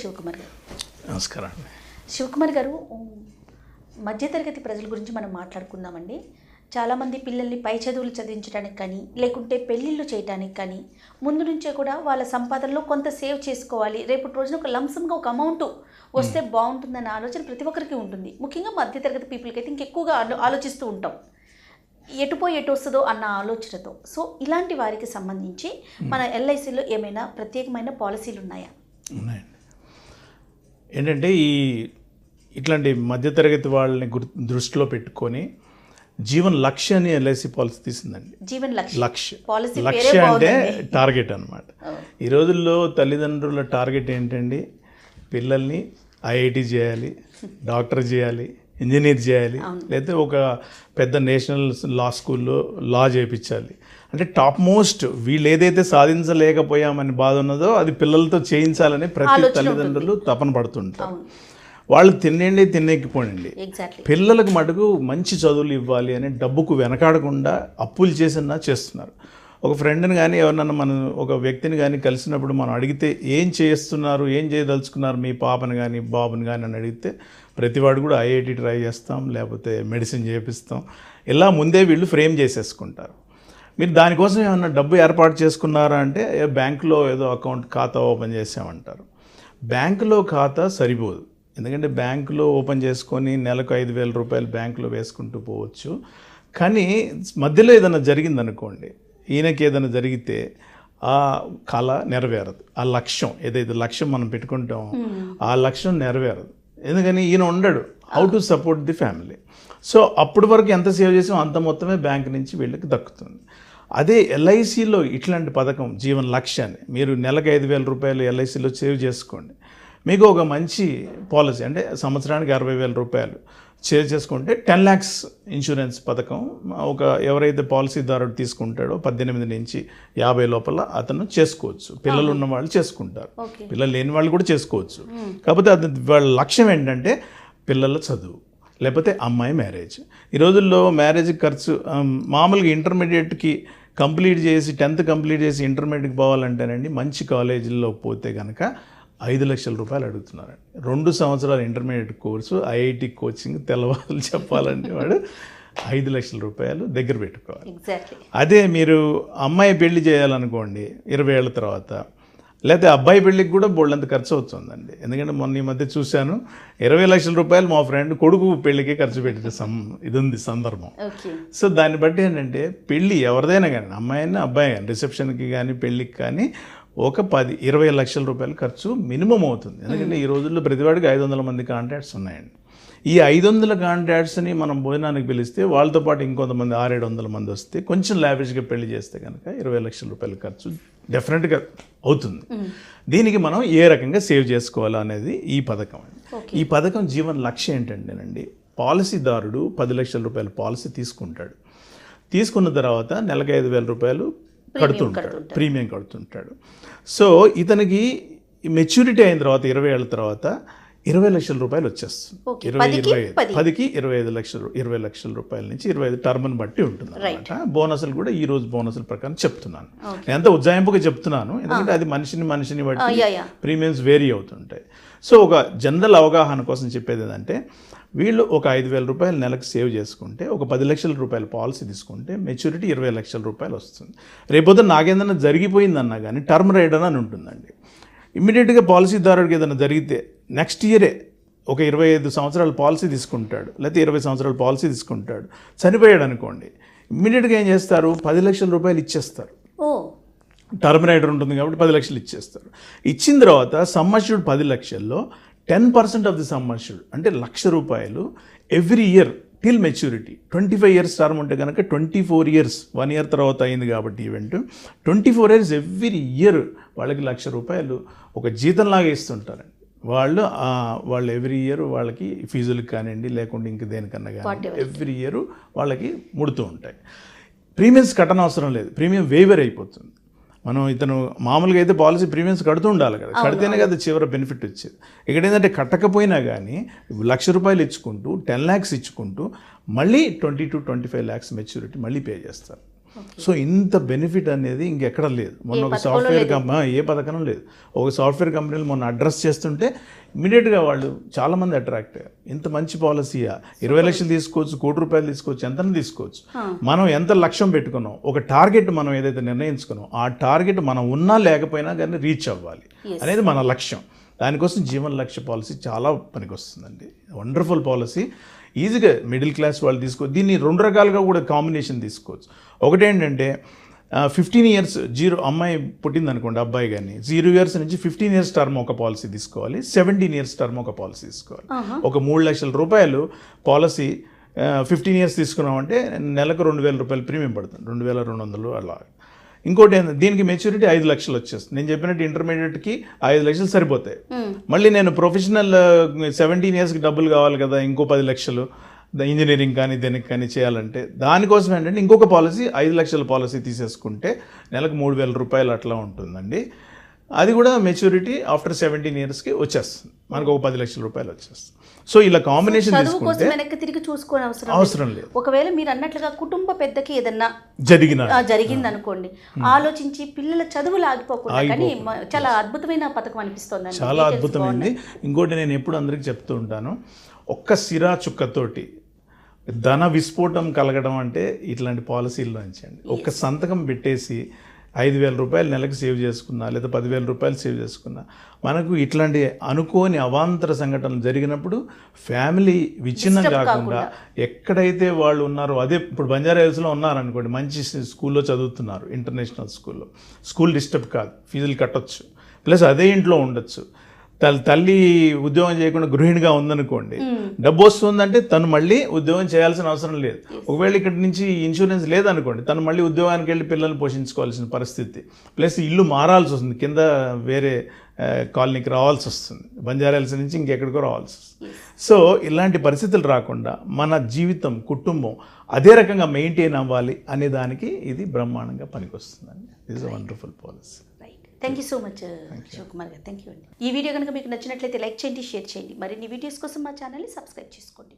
శివకుమార్ గారు. నమస్కారం శివకుమార్ గారు మధ్యతరగతి ప్రజల గురించి మనం మాట్లాడుకుందామండి. చాలామంది పిల్లల్ని పై చదువులు చదివించడానికి కానీ లేకుంటే పెళ్ళిళ్ళు చేయడానికి కానీ ముందు నుంచే కూడా వాళ్ళ సంపాదనలో కొంత సేవ్ చేసుకోవాలి. రేపటి రోజున ఒక లంసంగా ఒక అమౌంట్ వస్తే బాగుంటుందన్న ఆలోచన ప్రతి ఒక్కరికి ఉంటుంది ముఖ్యంగా మధ్యతరగతి పీపుల్కి అయితే ఇంకెక్కువగా ఆలో ఆలోచిస్తూ ఉంటాం. ఎటు పోయి ఎటు వస్తుందో అన్న ఆలోచనతో. సో ఇలాంటి వారికి సంబంధించి మన ఎల్ఐసిలో ఏమైనా ప్రత్యేకమైన పాలసీలు ఉన్నాయా ఉన్నాయండి. ఏంటంటే ఈ ఇట్లాంటి మధ్యతరగతి వాళ్ళని గుర్ దృష్టిలో పెట్టుకొని జీవన్ లక్ష్య అని ఎల్ఐసి పాలసీ తీసిందండి. జీవన్ లక్ష్యం. లక్ష్య పాలసీ పేరే లక్ష్య అంటే. టార్గెట్ అనమాట ఈ రోజుల్లో తల్లిదండ్రుల టార్గెట్ ఏంటండి? పిల్లల్ని ఐఐటి చేయాలి డాక్టర్ చేయాలి ఇంజనీర్ చేయాలి లేకపోతే ఒక పెద్ద నేషనల్ లా స్కూల్లో లా చేయించాలి అంటే టాప్ మోస్ట్ వీళ్ళు ఏదైతే సాధించలేకపోయామని బాధ ఉన్నదో అది పిల్లలతో చేయించాలని ప్రతి తల్లిదండ్రులు తపన పడుతుంటారు. వాళ్ళు తినండి తినేకపోండి పిల్లలకు మటుకు మంచి చదువులు ఇవ్వాలి అని డబ్బుకు వెనకాడకుండా అప్పులు చేసినా చేస్తున్నారు. ఒక ఫ్రెండ్ని కానీ ఎవరన్నా మనం ఒక వ్యక్తిని కానీ కలిసినప్పుడు మనం అడిగితే ఏం చేస్తున్నారు ఏం చేయదలుచుకున్నారు మీ పాపని కానీ బాబుని కానీ అని అడిగితే ప్రతివాడు కూడా ఐఐటి ట్రై చేస్తాం లేకపోతే మెడిసిన్ చేపిస్తాం. ఇలా ముందే వీళ్ళు ఫ్రేమ్ చేసేసుకుంటారు. మీరు దానికోసం ఏమన్నా డబ్బు ఏర్పాటు చేసుకున్నారా అంటే బ్యాంకులో ఏదో అకౌంట్ ఖాతా ఓపెన్ చేసామంటారు. బ్యాంకులో ఖాతా సరిపోదు. ఎందుకంటే బ్యాంకులో ఓపెన్ చేసుకొని నెలకు ఐదు వేల రూపాయలు బ్యాంకులో వేసుకుంటూ పోవచ్చు. కానీ మధ్యలో ఏదైనా జరిగిందనుకోండి ఈయనకి ఏదైనా జరిగితే ఆ కళ నెరవేరదు. ఆ లక్ష్యం ఏదైతే లక్ష్యం మనం పెట్టుకుంటామో ఆ లక్ష్యం నెరవేరదు. ఎందుకని ఈయన ఉండడు. How to support the family so అప్పటి వరకు ఎంత సేవ్ చేసామో అంత మొత్తమే బ్యాంక్ నుంచి వీళ్ళకి దక్కుతుంది. అదే ఎల్ఐసిలో ఇట్లాంటి పథకం జీవన లక్ష్యాన్ని మీరు నెలకు ఐదు వేల రూపాయలు ఎల్ఐసిలో సేవ్ చేసుకోండి. మీకు ఒక మంచి పాలసీ అంటే సంవత్సరానికి అరవై వేల రూపాయలు సేవ్ చేసుకుంటే టెన్ ల్యాక్స్ ఇన్సూరెన్స్ పథకం ఒక ఎవరైతే పాలసీదారుడు తీసుకుంటాడో పద్దెనిమిది నుంచి యాభై లోపల అతను చేసుకోవచ్చు. పిల్లలు ఉన్న వాళ్ళు చేసుకుంటారు. పిల్లలు లేని వాళ్ళు కూడా చేసుకోవచ్చు. కాకపోతే అది వాళ్ళ లక్ష్యం ఏంటంటే పిల్లల చదువు. లేకపోతే అమ్మాయి మ్యారేజ్ ఈ రోజుల్లో మ్యారేజ్ ఖర్చు మామూలుగా ఇంటర్మీడియట్కి కంప్లీట్ చేసి టెన్త్ కంప్లీట్ చేసి ఇంటర్మీడియట్కి పోవాలంటేనండి మంచి కాలేజీల్లో పోతే కనుక ఐదు లక్షల రూపాయలు అడుగుతున్నారండి. రెండు సంవత్సరాల ఇంటర్మీడియట్ కోర్సు ఐఐటి కోచింగ్ తెల్లవారులు చెప్పాలంటే వాడు. ఐదు లక్షల రూపాయలు దగ్గర పెట్టుకోవాలి. అదే మీరు అమ్మాయి పెళ్ళి చేయాలనుకోండి ఇరవై ఏళ్ళ తర్వాత లేకపోతే అబ్బాయి పెళ్ళికి కూడా బోళ్ళంత ఖర్చు అవుతుందండి. ఎందుకంటే మొన్న ఈ మధ్య చూశాను ఇరవై లక్షల రూపాయలు మా ఫ్రెండ్ కొడుకు పెళ్ళికి ఖర్చు పెట్టిన సం ఇది ఉంది సందర్భం సో దాన్ని బట్టి ఏంటంటే పెళ్ళి ఎవరిదైనా కానీ అమ్మాయి అయినా అబ్బాయి కానీ రిసెప్షన్కి కానీ పెళ్ళికి కానీ ఒక పది ఇరవై లక్షల రూపాయల ఖర్చు మినిమం అవుతుంది. ఎందుకంటే ఈ రోజుల్లో ప్రతివాడికి ఐదు వందల మంది కాంటాక్ట్స్ ఉన్నాయండి. ఈ ఐదు వందల కాంటాక్ట్స్ని మనం భోజనానికి పిలిస్తే వాళ్ళతో పాటు ఇంకొంతమంది ఆరేడు వందల మంది వస్తే కొంచెం లావిష్గా పెళ్ళి చేస్తే కనుక ఇరవై లక్షల రూపాయల ఖర్చు డెఫినెట్గా అవుతుంది. దీనికి మనం ఏ రకంగా సేవ్ చేసుకోవాలా అనేది ఈ పథకం. అండి ఈ పథకం జీవన లక్ష్యం ఏంటంటేనండి పాలసీదారుడు పది లక్షల రూపాయల పాలసీ తీసుకుంటాడు. తీసుకున్న తర్వాత నెలకు ఐదు వేల రూపాయలు కడుతుంటాడు. ప్రీమియం కడుతుంటాడు. సో ఇతనికి మెచ్యూరిటీ అయిన తర్వాత ఇరవై ఏళ్ళ తర్వాత ఇరవై లక్షల రూపాయలు వచ్చేస్తుంది. ఇరవై ఇరవై ఐదు. పది. పదికి ఇరవై ఐదు లక్షలు ఇరవై లక్షల రూపాయల నుంచి ఇరవై ఐదు టర్మ్ని బట్టి ఉంటుంది అనమాట బోనసులు కూడా ఈ రోజు బోనసుల ప్రకారం చెప్తున్నాను. నేను ఎంత ఉజ్జాయింపుగా చెప్తున్నాను? ఎందుకంటే అది మనిషిని మనిషిని బట్టి యా యా ప్రీమియమ్స్ వేరీ అవుతుంటాయి. సో ఒక జనరల్ అవగాహన కోసం చెప్పేది ఏంటంటే వీళ్ళు ఒక ఐదు వేల రూపాయలు నెలకు సేవ్ చేసుకుంటే ఒక పది లక్షల రూపాయల పాలసీ తీసుకుంటే మెచ్యూరిటీ ఇరవై లక్షల రూపాయలు వస్తుంది. రేపొద్దు నాకేదైనా జరిగిపోయిందన్నా కానీ టర్మ్ రైడర్ అని ఉంటుందండి. ఇమ్మీడియట్గా పాలసీదారుడికి ఏదైనా జరిగితే నెక్స్ట్ ఇయరే ఒక ఇరవై ఐదు సంవత్సరాల పాలసీ తీసుకుంటాడు. లేకపోతే ఇరవై సంవత్సరాల పాలసీ తీసుకుంటాడు. చనిపోయాడు అనుకోండి. ఇమ్మీడియట్గా ఏం చేస్తారు? పది లక్షల రూపాయలు ఇచ్చేస్తారు. ఓ! టర్మ్ రైడర్ ఉంటుంది కాబట్టి పది లక్షలు ఇచ్చేస్తారు. ఇచ్చిన తర్వాత సమ్మర్ష్యూడ్ పది లక్షల్లో టెన్ పర్సెంట్ ఆఫ్ ది సమ్మర్ష్యూడ్ అంటే లక్ష రూపాయలు every year till maturity twenty five years term ఉంటే కనుక twenty four years one year తర్వాత అయింది కాబట్టి event twenty four years every year వాళ్ళకి లక్ష రూపాయలు ఒక జీతంలాగా ఇస్తుంటారండి. వాళ్ళు వాళ్ళు ఎవ్రీ ఇయర్ వాళ్ళకి ఫీజులకు కానివ్వండి లేకుంటే ఇంక దేనికన్నా కానీ ఎవ్రీ ఇయర్ వాళ్ళకి ముడుతూ ఉంటాయి. ప్రీమియమ్స్ కట్టనవసరం లేదు. ప్రీమియం వేవర్ అయిపోతుంది. మనం ఇతను మామూలుగా అయితే పాలసీ ప్రీమియమ్స్ కడుతూ ఉండాలి కదా. కడితేనే కదా చివరి బెనిఫిట్ వచ్చేది. ఇక్కడ ఏంటంటే కట్టకపోయినా కానీ లక్ష రూపాయలు ఇచ్చుకుంటూ టెన్ ల్యాక్స్ ఇచ్చుకుంటూ మళ్ళీ twenty to twenty five lakhs maturity మళ్ళీ పే చేస్తారు. సో ఇంత బెనిఫిట్ అనేది ఇంకెక్కడ లేదు. మొన్న ఒక సాఫ్ట్వేర్. కంపెనీ ఏ పథకం లేదు. ఒక సాఫ్ట్వేర్ కంపెనీలు మొన్న అడ్రస్ చేస్తుంటే ఇమీడియట్గా వాళ్ళు చాలామంది అట్రాక్ట్ అయ్యారు. ఇంత మంచి పాలసీయా ఇరవై లక్షలు తీసుకోవచ్చు కోటి రూపాయలు తీసుకోవచ్చు ఎంతని తీసుకోవచ్చు. మనం ఎంత లక్ష్యం పెట్టుకున్నాం? ఒక టార్గెట్ మనం ఏదైతే నిర్ణయించుకున్నాం ఆ టార్గెట్ మనం ఉన్నా లేకపోయినా కానీ రీచ్ అవ్వాలి. అనేది మన లక్ష్యం. దానికోసం జీవన లక్ష్య పాలసీ చాలా పనికొస్తుందండి. వండర్ఫుల్ పాలసీ ఈజీగా మిడిల్ క్లాస్ వాళ్ళు తీసుకో దీన్ని రెండు రకాలుగా కూడా కాంబినేషన్ తీసుకోవచ్చు. ఒకటేంటంటే ఫిఫ్టీన్ ఇయర్స్ జీరో అమ్మాయి పుట్టింది అనుకోండి అబ్బాయి కానీ జీరో ఇయర్స్ నుంచి ఫిఫ్టీన్ ఇయర్స్ టర్మ్ ఒక పాలసీ తీసుకోవాలి సెవెంటీన్ ఇయర్స్ టర్మ్ ఒక పాలసీ తీసుకోవాలి. ఒక మూడు లక్షల రూపాయలు పాలసీ ఫిఫ్టీన్ ఇయర్స్ తీసుకున్నామంటే నెలకు రెండు వేల రూపాయలు ప్రీమియం పడుతుంది రెండు వేల రెండు వందలు అలా. ఇంకోటి ఏంది, దీనికి మెచ్యూరిటీ ఐదు లక్షలు వచ్చేస్తుంది. నేను చెప్పినట్టు ఇంటర్మీడియట్కి ఐదు లక్షలు సరిపోతాయి. మళ్ళీ నేను ప్రొఫెషనల్ సెవెంటీన్ ఇయర్స్కి డబ్బులు కావాలి కదా ఇంకో పది లక్షలు. ఇంజనీరింగ్ కానీ దేనికి కానీ చేయాలంటే దానికోసం ఏంటంటే ఇంకొక పాలసీ ఐదు లక్షల పాలసీ తీసేసుకుంటే నెలకు మూడు వేల రూపాయలు అట్లా ఉంటుందండి. అది కూడా మెచ్యూరిటీ ఆఫ్టర్ సెవెంటీన్ ఇయర్స్కి వచ్చేస్తుంది. మనకు ఒక పది లక్షల రూపాయలు వచ్చేస్తుంది. సో ఇలా కాంబినేషన్ తీసుకుంటే వెనక్కి తిరిగి చూసుకోని అవసరం లేదు. అవసరం లేదు. ఒకవేళ మీరు అన్నట్లుగా కుటుంబ పెద్దకి ఏదన్నా జరిగిన జరిగింది అనుకోండి ఆలోచించి పిల్లల చదువులు ఆగిపోకుండా కానీ చాలా అద్భుతమైన పథకం అనిపిస్తుంది చాలా అద్భుతమైంది. ఇంకోటి నేను ఎప్పుడు అందరికీ చెప్తూ ఉంటాను ఒక్క సిరా చుక్కతోటి ధన విస్ఫోటం కలగడం అంటే ఇట్లాంటి పాలసీల నుంచి అండి. ఒక్క సంతకం పెట్టేసి ఐదు వేల రూపాయలు నెలకు సేవ్ చేసుకున్నా లేదా పదివేల రూపాయలు సేవ్ చేసుకున్నా. మనకు ఇట్లాంటి అనుకోని అవాంతర సంఘటనలు జరిగినప్పుడు ఫ్యామిలీ విచ్ఛిన్నం కాకుండా ఎక్కడైతే వాళ్ళు ఉన్నారో అదే ఇప్పుడు బంజారా హిల్స్లో ఉన్నారనుకోండి మంచి స్కూల్లో చదువుతున్నారు ఇంటర్నేషనల్ స్కూల్లో. స్కూల్ డిస్టర్బ్ కాదు ఫీజులు కట్టొచ్చు. ప్లస్ అదే ఇంట్లో ఉండొచ్చు. తల్లి తల్లి ఉద్యోగం చేయకుండా గృహిణిగా ఉందనుకోండి డబ్బు వస్తుందంటే తను మళ్ళీ ఉద్యోగం చేయాల్సిన అవసరం లేదు. ఒకవేళ ఇక్కడ నుంచి ఇన్సూరెన్స్ లేదనుకోండి తను మళ్ళీ ఉద్యోగానికి వెళ్ళి పిల్లల్ని పోషించుకోవాల్సిన పరిస్థితి. ప్లస్ ఇల్లు మారాల్సి వస్తుంది కింద వేరే కాలనీకి రావాల్సి వస్తుంది. బంజారాల్స్ నుంచి ఇంకెక్కడికో రావాల్సి వస్తుంది. సో ఇలాంటి పరిస్థితులు రాకుండా మన జీవితం కుటుంబం అదే రకంగా మెయింటైన్ అవ్వాలి అనే దానికి ఇది బ్రహ్మాండంగా పనికొస్తుందండి. Is a wonderful policy thank you so much Shivakumar గారు. థ్యాంక్ యూ అండి. ఈ వీడియో కనుక మీకు నచ్చినట్లయితే లైక్ చేయండి షేర్ చేయండి. మరిన్ని వీడియోస్ కోసం మా ఛానల్ని సబ్స్క్రైబ్ చేసుకోండి.